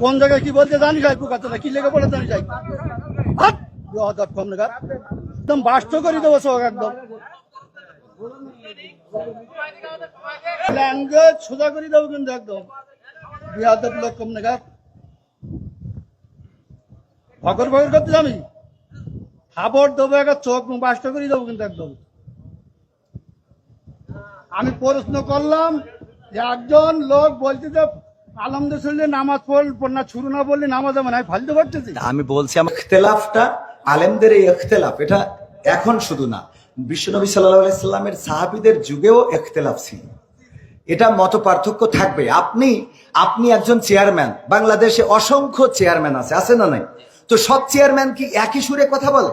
কোন জায়গায় কি বলতে জানি যাই পোকা চোদা কি লেগে পড়ে জানি যাই। কম দেখা। একদম বাস্ত করে দেবো সব একদম। ল্যাঙ্গুয়েজ সোজা করে দেবো কিন্তু একদম। বিয়াদব লোক কম দেখা ভগর ভগর করতে আমি খাবার দেবো একটা চোখ বাস্ত করে দেবো কিন্তু একদম। আমি প্রশ্ন করলাম যে একজন লোক বলছে যে আলমদুল্লাহ নামাজ পড় না, ছুরু না বললে নামাজ হবে না ফালতে পারতেছি আমি বলছি আমার ইখতলাফটা আলেমদের এই ইখতলাফ, এটা এখন শুধু না, বিশ্বনবী সাল্লাহ সাল্লামের সাহাবিদের যুগেও ইখতলাফ ছিল। এটা মত পার্থক্য থাকবে। আপনি আপনি একজন চেয়ারম্যান, বাংলাদেশে অসংখ্য চেয়ারম্যান আছে আছে না নাই? তো সব চেয়ারম্যান কি একই সুরে কথা বলে?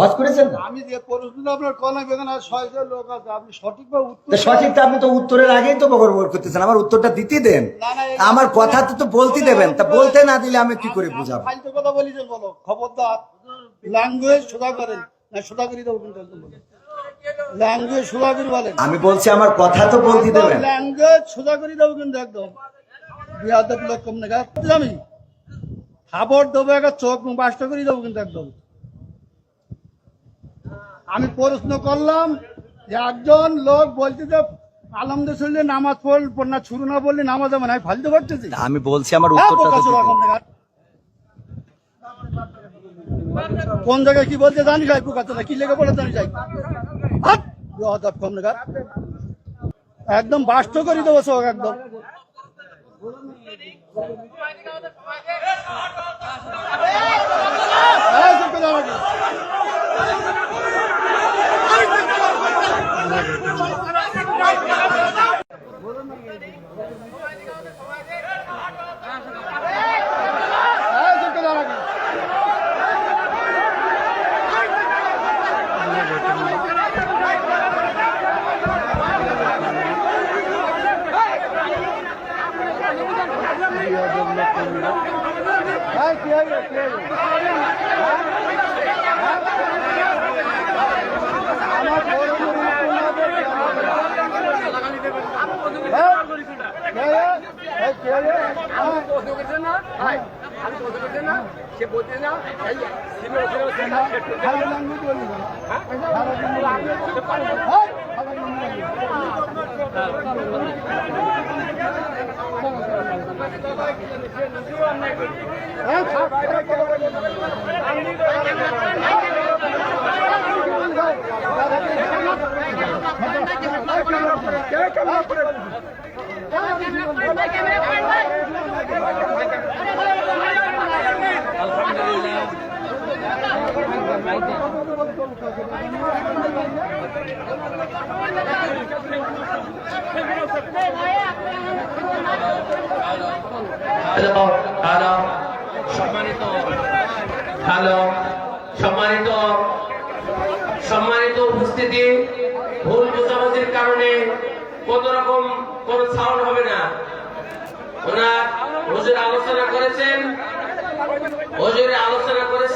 হজ করেছেন না? আমি যে প্রশ্নটা আপনার এখানে ছয়জন লোক আছে আপনি সঠিকভাবে উত্তর সঠিকটা আপনি তো উত্তরের আগেই তো করতেছেন আমার উত্তরটা দিতে দেন। না, না, আমার কথা তো বলতে দেবেন তা বলতে না দিলে আমি কি করে বুঝাবো? ফালতু কথা বলো খবরদার। ল্যাঙ্গুয়েজ সোজা করেন। না সোজা করে কিন্তু ল্যাঙ্গুয়েজ সোজা করে বলেন। আমি বলছি আমার কথা তো বলতে দেবেন। ল্যাঙ্গুয়েজ সোজা করে দেবো কিন্তু একদম। বিয়াদব লোক কম দেখা আমি খাবার দেবো একটা চোখ বাস্ত করে দেবো কিন্তু একদম। আমি প্রশ্ন করলাম যে একজন লোক বলছে যে নামাজ পড় না না বললে নামাজ হবে না। আমি ফালতে পারতেছি আমি বলছি আমার হ্যাঁ, উত্তরটা। কোন জায়গায় কি বলতে জানি যাই পোকা চোদা কি লেগে পড়ে জানি যাই। একদম বাস্ত করে দেবো সব একদম। এই চুপ করে আমাকে। এই চুপ করে আমাকে। এই, কি হইল, কি হইল? আমার বড় বড় উপন্যাসের হ্যাঁ? এই, এই, কি হইল? হ্যাঁ। ভালো language বলি না। ভালো language বলি না। হ্যাঁ? ভালো language বলি না। হ্যাঁ, থাক, থাক, হ্যালো হ্যালো। সম্মানিত হ্যালো। সম্মানিত সম্মানিত উপস্থিতি। ভুল বোঝাবুঝির কারণে কোন রকম কোন সাউন্ড হবে না। ওনার হুজুর আলোচনা করেছেন। হুজুরে আলোচনা করে